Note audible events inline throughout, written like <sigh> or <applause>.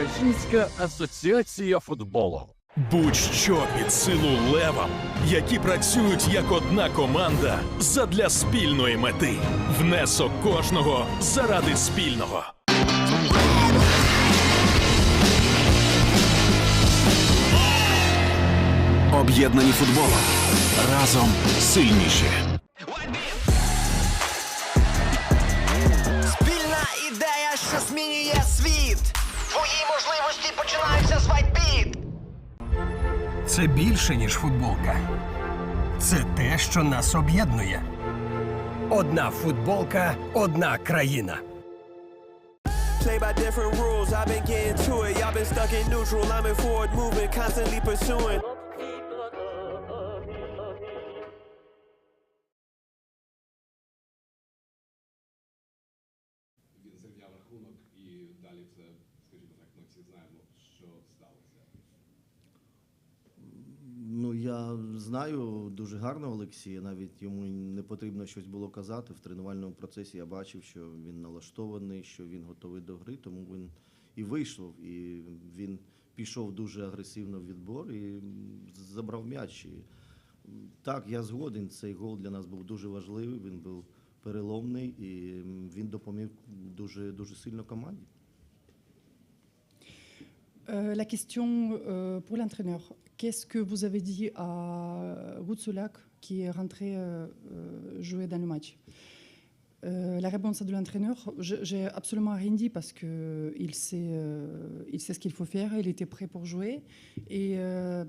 Українська асоціація футболу. Будь-що під силу левам, які працюють як одна команда задля спільної мети. Внесок кожного заради спільного. Об'єднані футболом. Разом сильніші. Спільна ідея, що змінює можливості починаються з вайтбіт. Це більше, ніж футболка. Це те, що нас об'єднує. Одна футболка, одна країна. Play by different rules, I've been getting to it. Y'all been stuck in neutral, I'm in forward moving, constantly pursuing. Ну, я знаю дуже гарно Олексія. Навіть йому не потрібно щось було казати. В тренувальному процесі я бачив, що він налаштований, що він готовий до гри, тому він і вийшов. І він пішов дуже агресивно в відбор і забрав м'яч. І, так, я згоден. Цей гол для нас був дуже важливий. Він був переломний і він допоміг дуже дуже сильно команді. Euh, la question euh, pour l'entraîneur. Qu'est-ce que vous avez dit à Routsoulak qui est rentré euh, euh, jouer dans le match Euh, La réponse de l'entraîneur, je- j'ai absolument rien dit parce qu'il sait, euh, il sait ce qu'il faut faire, il était prêt pour jouer. Et euh,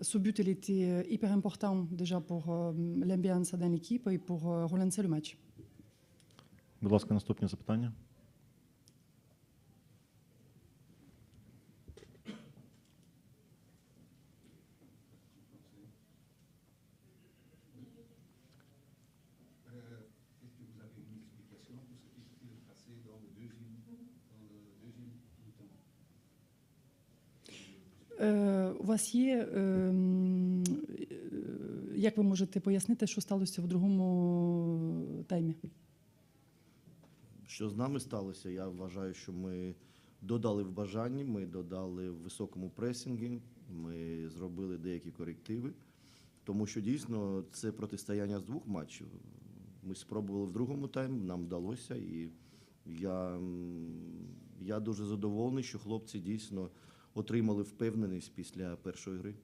ce but, il était hyper important déjà pour euh, l'ambiance dans l'équipe et pour euh, relancer le match. Будь ласка, наступні запитання. У вас є, е, е, як ви можете пояснити, що сталося в другому таймі? Що з нами сталося? Я вважаю, що ми додали в бажанні, ми додали в високому пресінгі, ми зробили деякі корективи, тому що дійсно це протистояння з двох матчів. Ми спробували в другому таймі, нам вдалося, і я, я дуже задоволений, що хлопці дійсно отримали впевненість після першої гри.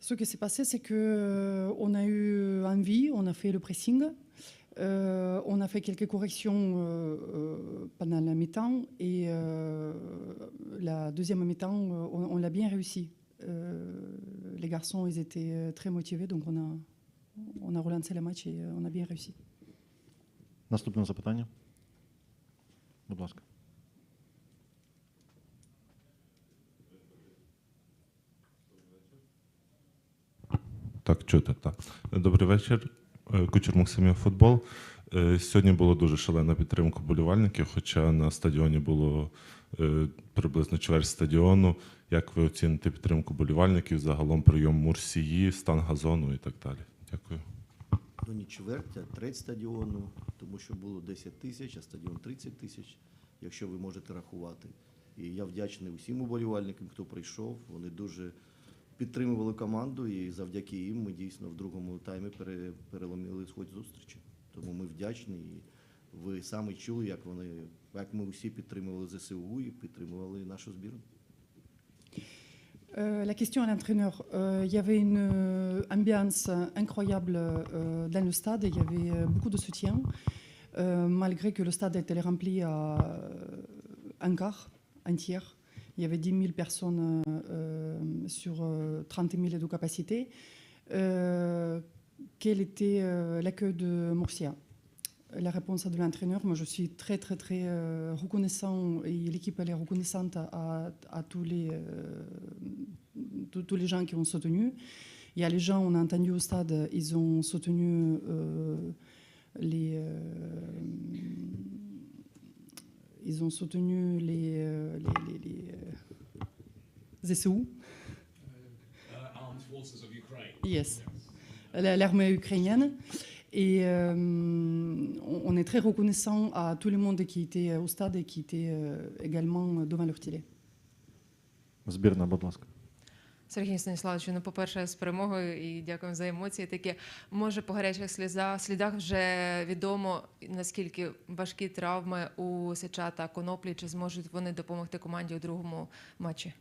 Ce qui s'est passé, c'est que euh, on a eu envie, on a fait le pressing, euh, on a fait quelques corrections euh, euh, pendant la mi-temps et euh, la deuxième mi-temps, euh, on, on l'a bien réussi. Euh, les garçons, ils étaient euh, très motivés, donc on a, on a relancé le match et euh, on a bien réussi. Наступне запитання. Будь ласка. Так, чути, так. Добрий вечір. Е, Кучер Максимів футбол. Е, Сьогодні було дуже шалена підтримка болівальників, хоча на стадіоні було е, приблизно чверть стадіону. Як ви оціните підтримку болівальників, загалом прийом Мурсії, стан газону і так далі? Дякую. Ну, не чверть, а треть стадіону, тому що було 10 тисяч, а стадіон 30 тисяч, якщо ви можете рахувати. І я вдячний усім уболівальникам, хто прийшов. Вони дуже підтримували команду, і завдяки їм ми дійсно в другому таймі пере- переломили сход зустрічі. Тому ми вдячні. І ви самі чули, як вони, як ми усі підтримували ЗСУ і підтримували нашу збірну. Euh, la question à l'entraîneur. Euh, il y avait une euh, ambiance incroyable euh, dans le stade. Il y avait euh, beaucoup de soutien, euh, malgré que le stade était rempli à euh, un quart, un tiers. Il y avait 10 000 personnes euh, sur euh, 30 000 de capacité. Quel était euh, l'accueil de Murcia la réponse de l'entraîneur, moi je suis très très très euh, reconnaissant et l'équipe elle est reconnaissante à, tous, les, tous- les gens qui ont soutenu. Il y a les gens, on a entendu au stade, ils ont soutenu les, ils ont soutenu les, euh, les, les, les, euh, ZSU. Armed Forces of Ukraine. Yes, la- l'armée ukrainienne. Et euh, on on est très reconnaissant à tout le monde qui était au stade et qui était euh, également devant leur télé. Збірна, будь ласка. Сергій Станіславович, ну, по-перше, з перемогою і дякуємо за емоції. Такі може по гарячих слізах слідах вже відомо наскільки важкі травми у Сича та Коноплі, чи зможуть вони допомогти команді у другому матчі?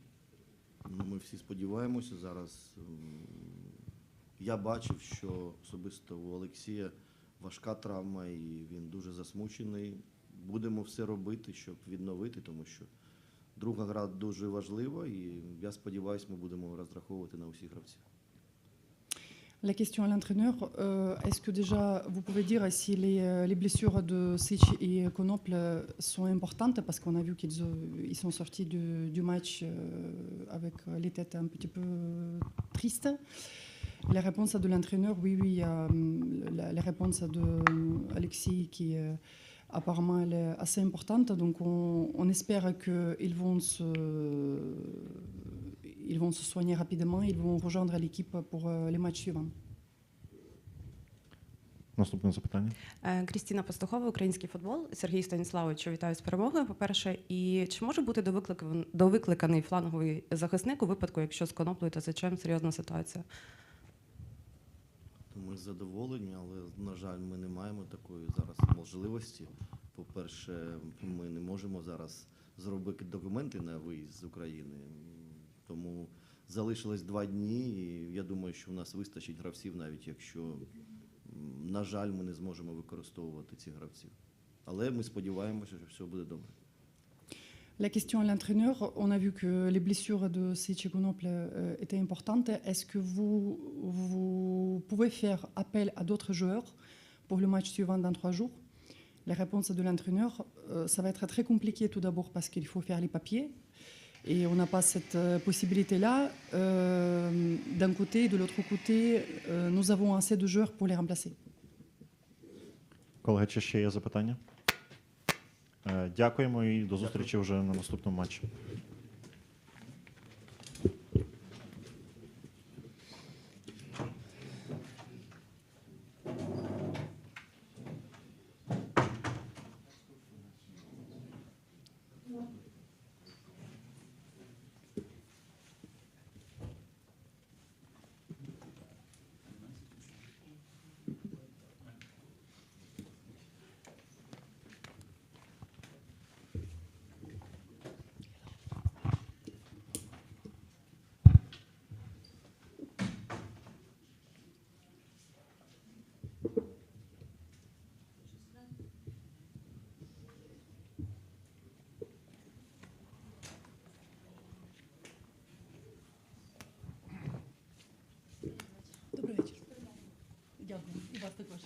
Ну, Ми всі сподіваємося зараз. Я бачив, що особисто у Олексія важка травма, і він дуже засмучений. Будемо все робити, щоб відновити, тому що друга гра дуже важлива, і я сподіваюся, ми будемо розраховувати на усіх гравців. La question à l'entraîneur, euh, est-ce que déjà vous pouvez dire si les, euh, les blessures de Sitch et Konople sont importantes parce qu'on a vu qu'ils euh, ils sont sortis du, du match euh, avec les têtes un petit peu tristes. La réponse de l'entraîneur, oui, oui, il y a, hum, la, la réponse de Alexis qui euh, apparemment elle est assez importante. Donc on, on espère qu'ils vont se ils vont se soigner rapidement, ils vont rejoindre l'équipe pour euh, les matchs suivants. Наступне запитання. Е, Крістіна Пастухова, український футбол. Сергій Станіславович, вітаю з перемогою. По-перше, і чи може бути довиклик- довикликаний фланговий захисник у випадку, якщо з коноплею та зачем серйозна ситуація? Ми задоволені, але, на жаль, ми не маємо такої зараз можливості. По-перше, ми не можемо зараз зробити документи на виїзд з України. Тому залишилось два дні, і я думаю, що у нас вистачить гравців, навіть якщо, на жаль, ми не зможемо використовувати цих гравців. Але ми сподіваємося, що все буде добре. La question à l'entraîneur, on a vu que les blessures de Sitch et Konople euh, étaient importantes. Est-ce que vous, vous pouvez faire appel à d'autres joueurs pour le match suivant dans trois jours La réponse de l'entraîneur, euh, ça va être très compliqué tout d'abord parce qu'il faut faire les papiers. Et on n'a pas cette euh, possibilité-là. Euh, D'un côté, de l'autre côté, euh, nous avons assez de joueurs pour les remplacer. Колеги, чи ще є запитання? Е, Дякуємо і до зустрічі вже на наступному матчі. Pardon, bir bastık var.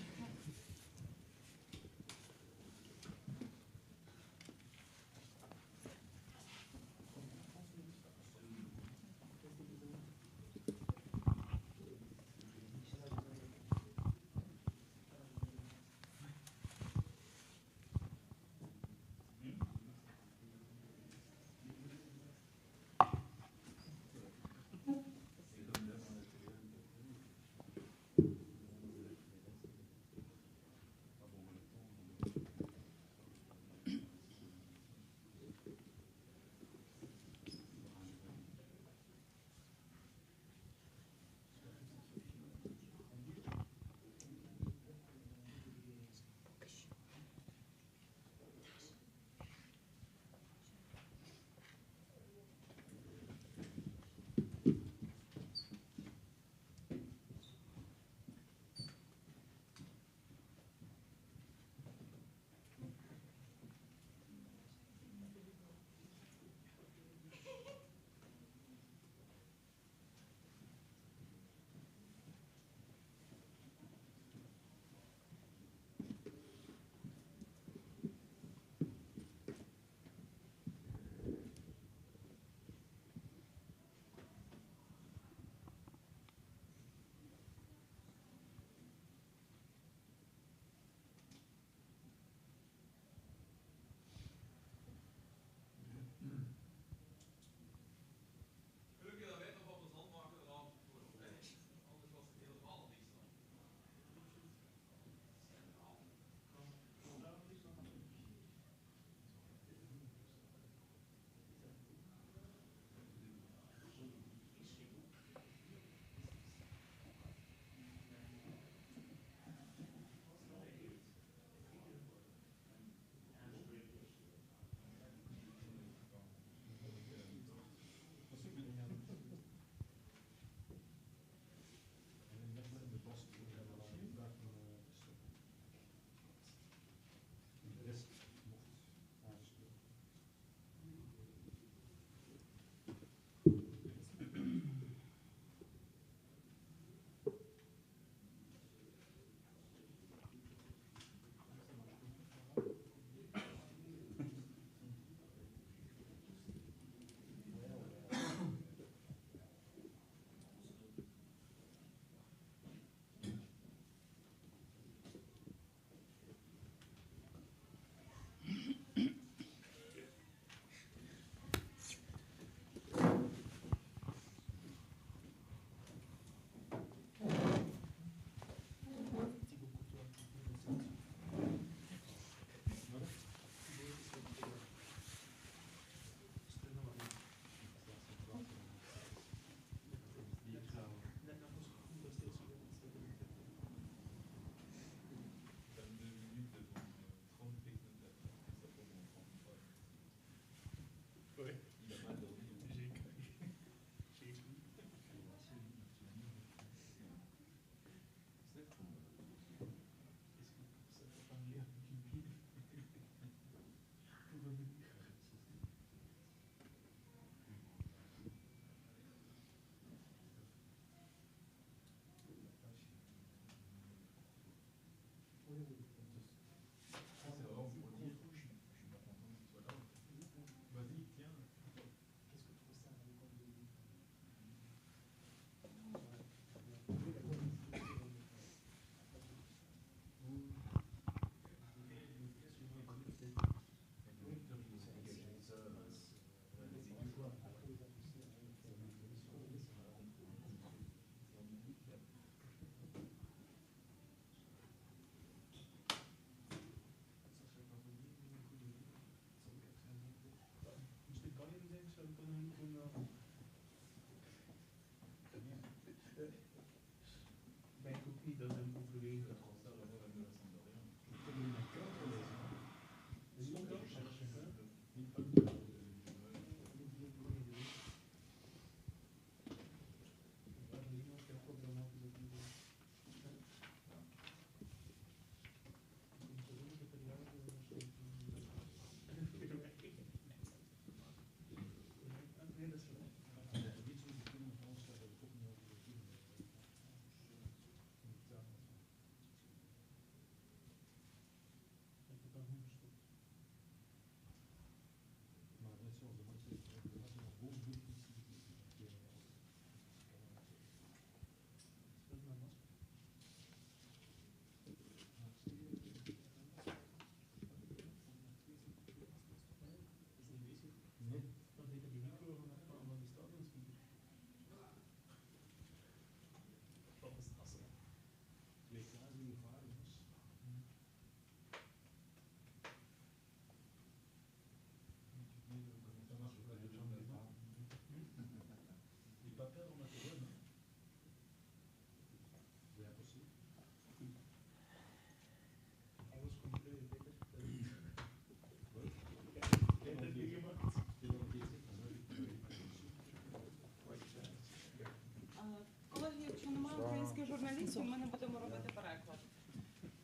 українських журналістів, ми не будемо робити переклад.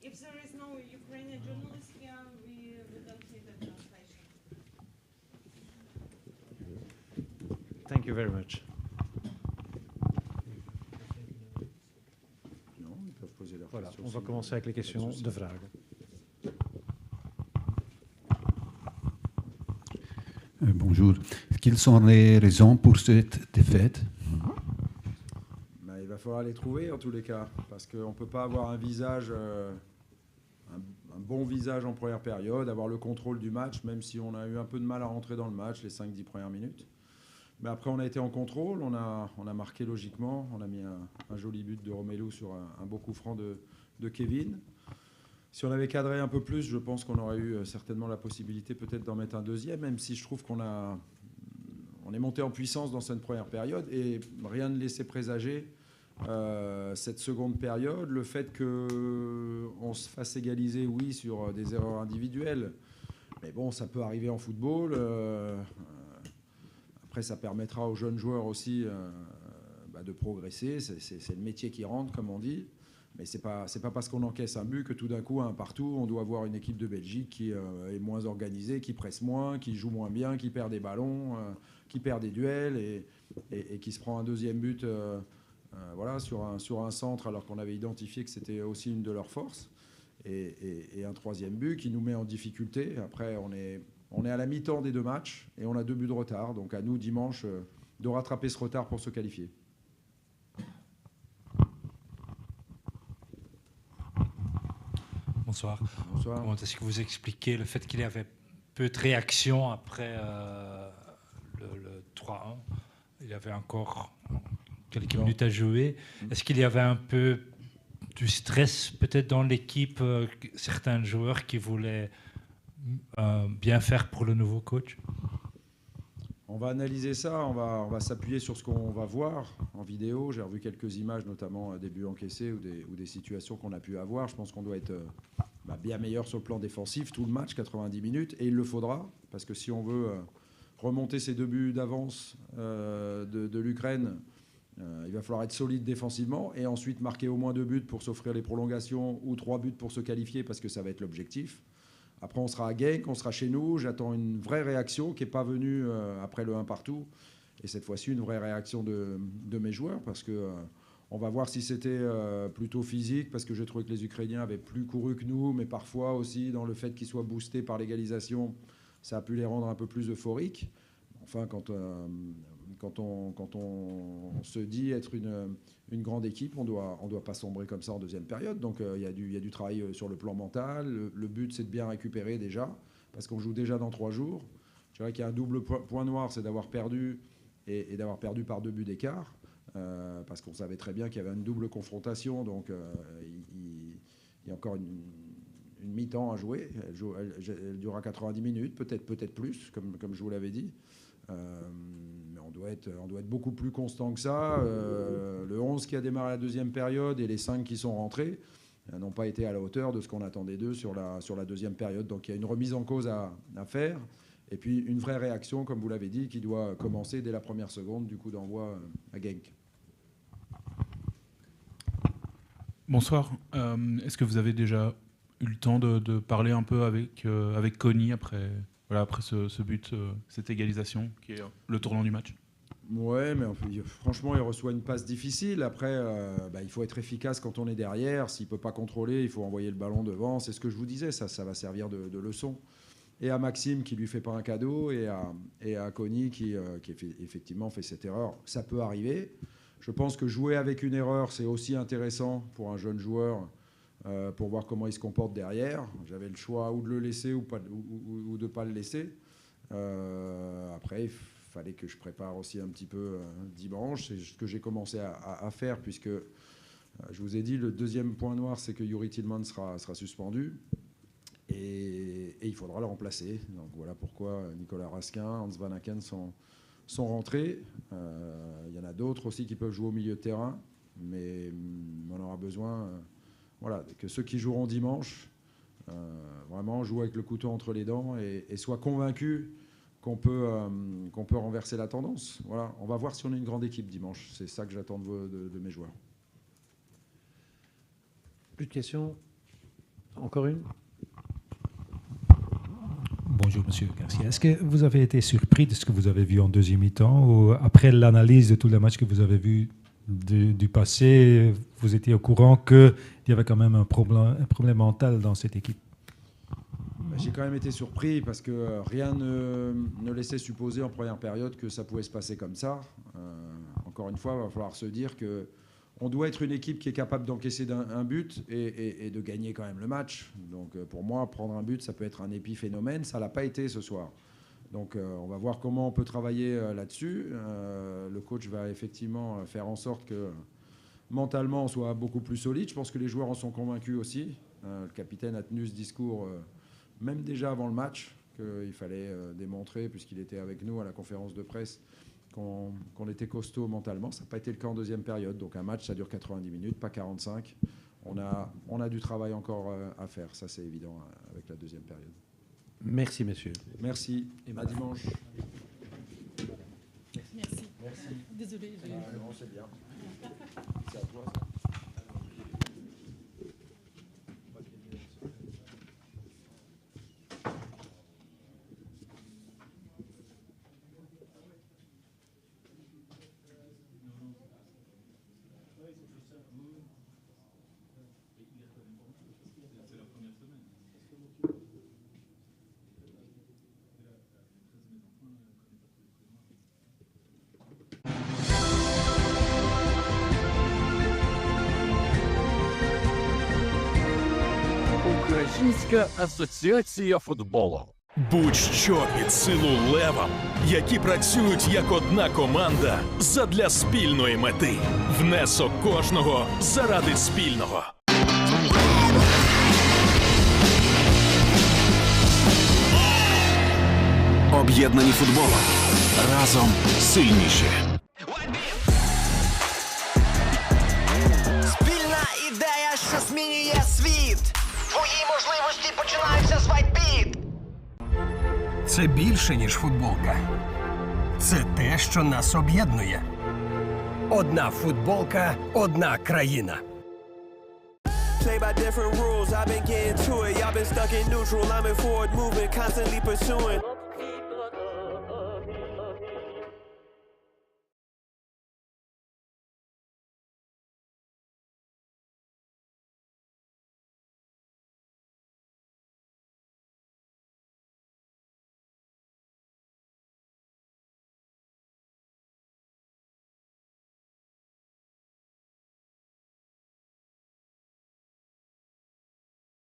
If there is no Ukrainian journalist here, we, we don't need a translation. Thank you very much. Voilà, on va commencer avec les questions de vragen. Euh, bonjour. Quelles sont les raisons pour cette défaite Bah, il va Falloir les trouver en tous les cas, parce qu'on ne peut pas avoir un visage, euh, un, bon visage en première période, avoir le contrôle du match, même si on a eu un peu de mal à rentrer dans le match les 5-10 premières minutes. Mais après, on a été en contrôle, on a, on a marqué logiquement, on a mis un, un joli but de Romelu sur un, un beau coup franc de, de Kevin. Si on avait cadré un peu plus, je pense qu'on aurait eu euh, certainement la possibilité peut-être d'en mettre un deuxième, même si je trouve qu'on a, on est monté en puissance dans cette première période et rien ne laissait présager euh, cette seconde période. Le fait qu'on se fasse égaliser, oui, sur euh, des erreurs individuelles, mais bon, ça peut arriver en football. euh, après, ça permettra aux jeunes joueurs aussi bah, de progresser. C'est- le métier qui rentre, comme on dit. Mais pas c'est pas parce qu'on encaisse un but que tout d'un coup, un partout, on doit avoir une équipe de Belgique qui est moins organisée, qui presse moins, qui joue moins bien, qui perd des ballons, qui perd des duels et, qui se prend un deuxième but voilà, sur, un, sur un centre alors qu'on avait identifié que c'était aussi une de leurs forces. Et, et- et un troisième but qui nous met en difficulté. Après, on est, on est à la mi-temps des deux matchs et on a deux buts de retard. Donc à nous, dimanche, euh, de rattraper ce retard pour se qualifier. Bonsoir. Bonsoir. Comment est-ce que vous expliquez le fait qu'il y avait peu de réactions après euh, le, le 3-1 Il y avait encore quelques Non. minutes à jouer. Est-ce qu'il y avait un peu du stress peut-être dans l'équipe, euh, certains joueurs qui voulaient euh, bien faire pour le nouveau coach? On va analyser ça, on va, on va s'appuyer sur ce qu'on va voir en vidéo. J'ai revu quelques images, notamment euh, des buts encaissés ou des, ou des situations qu'on a pu avoir. Je pense qu'on doit être euh, bah, bien meilleur sur le plan défensif tout le match, 90 minutes, et il le faudra, parce que si on veut remonter ces deux buts d'avance euh, de, de l'Ukraine, euh, il va falloir être solide défensivement et ensuite marquer au moins deux buts pour s'offrir les prolongations ou trois buts pour se qualifier, parce que ça va être l'objectif. Après, on sera à Genk, on sera chez nous. J'attends une vraie réaction qui n'est pas venue euh, après le 1 partout. Et cette fois-ci, une vraie réaction de, de mes joueurs parce que euh, on va voir si c'était plutôt physique parce que j'ai trouvé que les Ukrainiens avaient plus couru que nous, mais parfois aussi dans le fait qu'ils soient boostés par l'égalisation, ça a pu les rendre un peu plus euphoriques. Enfin, quand, quand, on, se dit être une, grande équipe, on ne doit, pas sombrer comme ça en deuxième période. Donc euh, il y, a du- travail euh, sur le plan mental. Le, but, c'est de bien récupérer déjà, parce qu'on joue déjà dans trois jours. Je dirais qu'il y a un double point, noir, c'est d'avoir perdu et, d'avoir perdu par deux buts d'écart, euh, parce qu'on savait très bien qu'il y avait une double confrontation. Donc il, y a encore une, mi-temps à jouer. Elle, durera 90 minutes, peut-être peut-être plus, comme, je vous l'avais dit. On doit être beaucoup plus constant que ça. Euh, le 11 qui a démarré la deuxième période et les 5 qui sont rentrés euh, n'ont pas été à la hauteur de ce qu'on attendait d'eux sur la, deuxième période. Donc il y a une remise en cause à, faire. Et puis une vraie réaction, comme vous l'avez dit, qui doit commencer dès la première seconde du coup d'envoi euh, à Genk. Bonsoir. Est-ce que vous avez déjà eu le temps de, parler un peu avec, euh, avec Conny après, ce, but, cette égalisation qui est le tournant du match? Ouais, mais franchement, il reçoit une passe difficile. Après, euh, bah, il faut être efficace quand on est derrière. S'il peut pas contrôler, il faut envoyer le ballon devant. C'est ce que je vous disais, ça, ça va servir de, leçon. Et à Maxime qui lui fait pas un cadeau, et à, et à Conny qui, euh, qui effe- effectivement fait cette erreur. Ça peut arriver. Je pense que jouer avec une erreur, c'est aussi intéressant pour un jeune joueur euh, pour voir comment il se comporte derrière. J'avais le choix ou de le laisser ou, pas, ou, de ne pas le laisser. Après, fallait que je prépare aussi un petit peu euh, dimanche. C'est ce que j'ai commencé à, faire puisque euh, je vous ai dit, le deuxième point noir, c'est que Yuri Tillman sera, suspendu. Et, il faudra le remplacer. Donc voilà pourquoi Nicolas Raskin, Hans Van Aken sont, sont rentrés. Euh, Il y en a d'autres aussi qui peuvent jouer au milieu de terrain. Mais hum, on aura besoin euh, voilà, que ceux qui joueront dimanche euh, vraiment jouent avec le couteau entre les dents et soient convaincus qu'on peut, euh, qu'on peut renverser la tendance. Voilà, on va voir si on est une grande équipe dimanche. C'est ça que j'attends de, vos- de- de mes joueurs. Plus de questions? Encore une? Bonjour Monsieur Garcia. Est-ce que vous avez été surpris de ce que vous avez vu en deuxième mi-temps ou après l'analyse de tous les matchs que vous avez vus du, du passé, vous étiez au courant qu'il y avait quand même un problème, un problème mental dans cette équipe? J'ai quand même été surpris parce que euh, rien ne, laissait supposer en première période que ça pouvait se passer comme ça. Euh, encore une fois, il va falloir se dire que on doit être une équipe qui est capable d'encaisser un but et, de gagner quand même le match. Donc euh, pour moi, prendre un but, ça peut être un épiphénomène. Ça l'a pas été ce soir. Donc on va voir comment on peut travailler là-dessus. Le coach va effectivement faire en sorte que mentalement on soit beaucoup plus solide. Je pense que les joueurs en sont convaincus aussi. Le capitaine a tenu ce discours même déjà avant le match qu'il fallait euh, démontrer, puisqu'il était avec nous à la conférence de presse, qu'on qu'on était costaud mentalement. Ça n'a pas été le cas en deuxième période. Donc un match, ça dure 90 minutes, pas 45. On a, on a du travail encore euh, à faire, ça c'est évident euh, avec la deuxième période. Merci, messieurs. Merci. Et à madame. dimanche. Merci. Merci. Désolée. j'ai- Ah, non, c'est bien. <laughs> C'est à toi. Українська асоціація футболу. Будь-що під силу левам, які працюють як одна команда задля спільної мети. Внесок кожного заради спільного. Об'єднані футболом. Разом сильніші. Можливості з Вайтбіт. Це більше, ніж футболка. Це те, що нас об'єднує. Одна футболка, одна країна. Play by different rules, I've been getting to it. Y'all been stuck in neutral. I'm in forward movement, constantly pursuing.